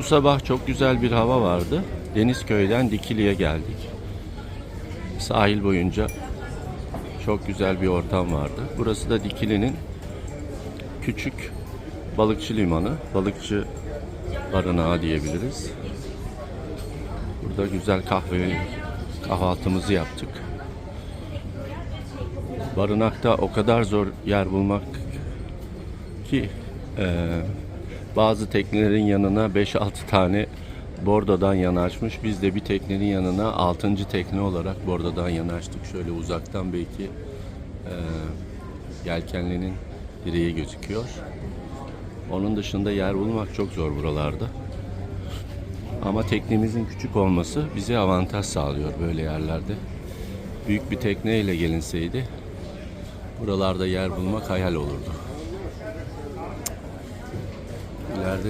Bu sabah çok güzel bir hava vardı. Denizköy'den Dikili'ye geldik. Sahil boyunca çok güzel bir ortam vardı. Burası da Dikili'nin küçük balıkçı limanı, balıkçı barınağı diyebiliriz. Burada güzel kahve kahvaltımızı yaptık. Barınakta o kadar zor yer bulmak ki e, bazı teknelerin yanına 5-6 tane bordodan yanaşmış. Biz de bir teknenin yanına 6. tekne olarak bordodan yanaştık. Şöyle uzaktan belki e, yelkenlinin direği gözüküyor. Onun dışında yer bulmak çok zor buralarda. Ama teknemizin küçük olması bize avantaj sağlıyor böyle yerlerde. Büyük bir tekneyle gelinseydi buralarda yer bulmak hayal olurdu. İleride